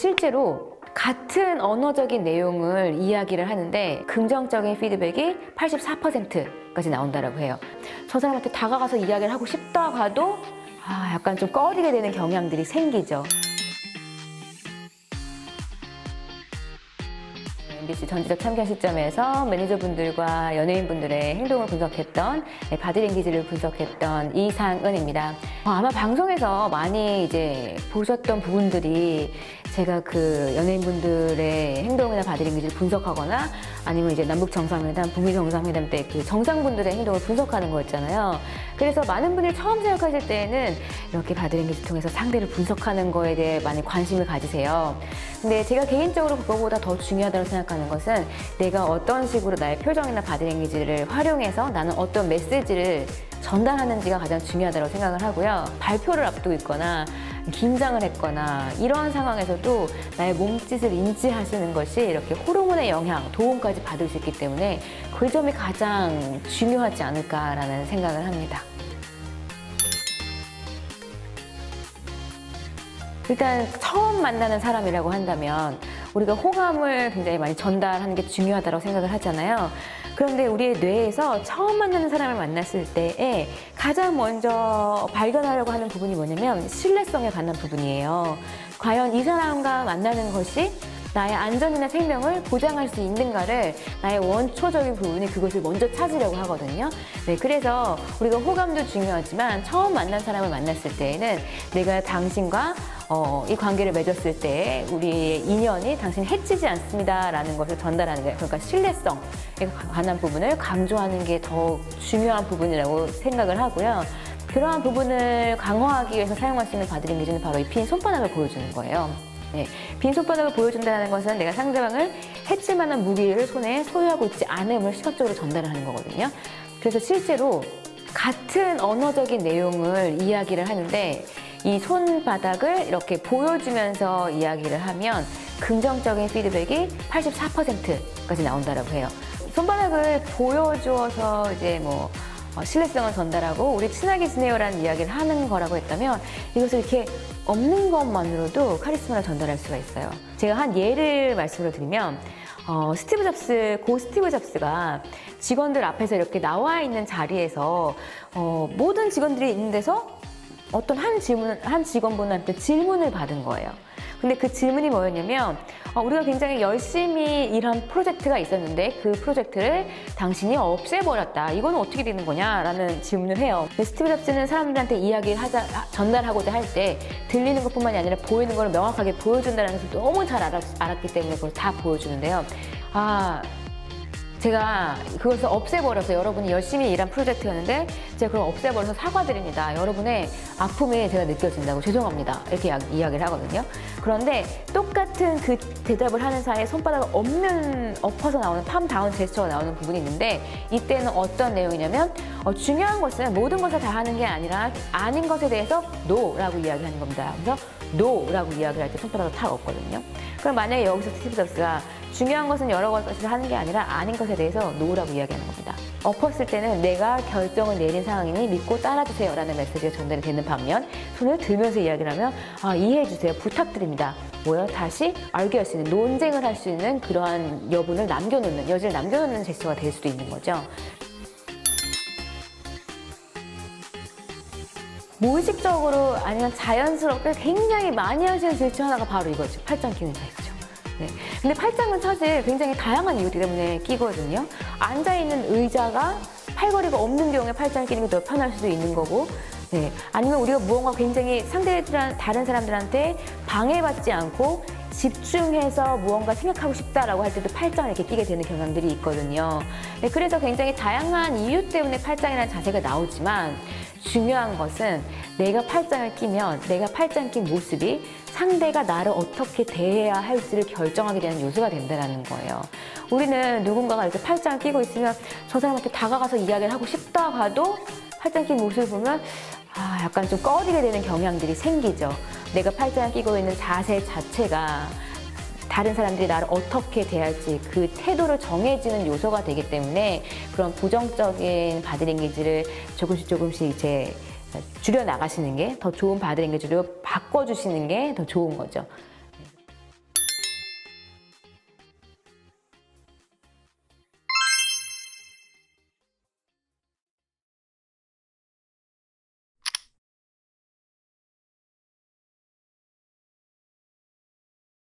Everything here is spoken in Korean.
실제로 같은 언어적인 내용을 이야기를 하는데 긍정적인 피드백이 84%까지 나온다고 해요. 저 사람한테 다가가서 이야기를 하고 싶다고 해도 아, 약간 좀 꺼리게 되는 경향들이 생기죠. MBC 전지적 참견 시점에서 매니저분들과 연예인분들의 행동을 분석했던 네, 바디랭귀지를 분석했던 이상은입니다. 어, 아마 방송에서 많이 이제 보셨던 부분들이 제가 그 연예인분들의 행동이나 바디 랭귀지를 분석하거나 아니면 이제 남북 정상회담, 북미 정상회담 때 그 정상분들의 행동을 분석하는 거였잖아요. 그래서 많은 분들이 처음 생각하실 때에는 이렇게 바디 랭귀지 통해서 상대를 분석하는 거에 대해 많이 관심을 가지세요. 근데 제가 개인적으로 그거보다 더 중요하다고 생각하는 것은 내가 어떤 식으로 나의 표정이나 바디 랭귀지를 활용해서 나는 어떤 메시지를 전달하는지가 가장 중요하다고 생각을 하고요. 발표를 앞두고 있거나 긴장을 했거나 이런 상황에서도 나의 몸짓을 인지하시는 것이 이렇게 호르몬의 영향, 도움까지 받을 수 있기 때문에 그 점이 가장 중요하지 않을까라는 생각을 합니다. 일단 처음 만나는 사람이라고 한다면 우리가 호감을 굉장히 많이 전달하는 게 중요하다고 생각을 하잖아요. 그런데 우리의 뇌에서 처음 만나는 사람을 만났을 때에 가장 먼저 발견하려고 하는 부분이 뭐냐면 신뢰성에 관한 부분이에요. 과연 이 사람과 만나는 것이 나의 안전이나 생명을 보장할 수 있는가를 나의 원초적인 부분이 그것을 먼저 찾으려고 하거든요. 네, 그래서 우리가 호감도 중요하지만 처음 만난 사람을 만났을 때에는 내가 당신과 어, 이 관계를 맺었을 때 우리의 인연이 당신이 해치지 않습니다라는 것을 전달하는 거예요. 그러니까 신뢰성에 관한 부분을 강조하는 게 더 중요한 부분이라고 생각을 하고요. 그러한 부분을 강화하기 위해서 사용할 수 있는 바디랭귀지는 바로 이핀 손바닥을 보여주는 거예요. 네, 빈 손바닥을 보여준다는 것은 내가 상대방을 해칠 만한 무기를 손에 소유하고 있지 않음을 시각적으로 전달하는 거거든요. 그래서 실제로 같은 언어적인 내용을 이야기를 하는데 이 손바닥을 이렇게 보여주면서 이야기를 하면 긍정적인 피드백이 84%까지 나온다고 해요. 손바닥을 보여주어서 이제 뭐 어, 신뢰성을 전달하고 우리 친하게 지내요라는 이야기를 하는 거라고 했다면 이것을 이렇게 없는 것만으로도 카리스마를 전달할 수가 있어요. 제가 한 예를 말씀을 드리면 어, 스티브 잡스, 고 스티브 잡스가 직원들 앞에서 이렇게 나와 있는 자리에서 어, 모든 직원들이 있는 데서 어떤 한 질문, 한 직원분한테 질문을 받은 거예요. 근데 그 질문이 뭐였냐면 어, 우리가 굉장히 열심히 일한 프로젝트가 있었는데 그 프로젝트를 당신이 없애버렸다. 이건 어떻게 되는 거냐라는 질문을 해요. 스티브 잡스는 사람들한테 이야기를 하자 전달하고자 할 때 들리는 것뿐만이 아니라 보이는 걸 명확하게 보여준다는 것을 너무 잘 알았, 알았기 때문에 그걸 다 보여주는데요. 아 제가 그것을 없애버려서 여러분이 열심히 일한 프로젝트였는데 제가 그걸 없애버려서 사과드립니다. 여러분의 아픔이 제가 느껴진다고 죄송합니다. 이렇게 이야기를 하거든요. 그런데 똑같은 그 대답을 하는 사이에 손바닥 없는 엎어서 나오는 팜 다운 제스처가 나오는 부분이 있는데 이때는 어떤 내용이냐면 어, 중요한 것은 모든 것을 다 하는 게 아니라 아닌 것에 대해서 no라고 이야기하는 겁니다. 그래서 no라고 이야기를 할 때 손바닥을 탁 엎거든요. 그럼 만약에 여기서 스티브 잡스가 중요한 것은 여러 것을 하는 게 아니라 아닌 것에 대해서 노라고 이야기하는 겁니다. 엎었을 때는 내가 결정을 내린 상황이니 믿고 따라주세요 라는 메시지가 전달이 되는 반면 손을 들면서 이야기를 하면 아, 이해해주세요. 부탁드립니다. 뭐요? 다시 알게 할 수 있는 논쟁을 할 수 있는 그러한 여분을 남겨놓는 여지를 남겨놓는 제스처가 될 수도 있는 거죠. 무의식적으로 아니면 자연스럽게 굉장히 많이 하시는 제스처 하나가 바로 이거죠. 팔짱 끼는 제스처 네. 근데 팔짱은 사실 굉장히 다양한 이유 때문에 끼거든요. 앉아있는 의자가 팔걸이가 없는 경우에 팔짱 끼는 게 더 편할 수도 있는 거고 네. 아니면 우리가 무언가 굉장히 상대들 다른 사람들한테 방해받지 않고 집중해서 무언가 생각하고 싶다라고 할 때도 팔짱을 이렇게 끼게 되는 경향들이 있거든요. 네, 그래서 굉장히 다양한 이유 때문에 팔짱이라는 자세가 나오지만 중요한 것은 내가 팔짱을 끼면 내가 팔짱 낀 모습이 상대가 나를 어떻게 대해야 할지를 결정하게 되는 요소가 된다는 거예요. 우리는 누군가가 이렇게 팔짱을 끼고 있으면 저 사람한테 다가가서 이야기를 하고 싶다고 해도 팔짱 낀 모습을 보면 아, 약간 좀 꺼리게 되는 경향들이 생기죠. 내가 팔짱을 끼고 있는 자세 자체가 다른 사람들이 나를 어떻게 대할지 그 태도를 정해지는 요소가 되기 때문에 그런 부정적인 바디랭귀지를 조금씩 조금씩 이제 줄여 나가시는 게 더 좋은 바디랭귀지로 바꿔주시는 게 더 좋은 거죠.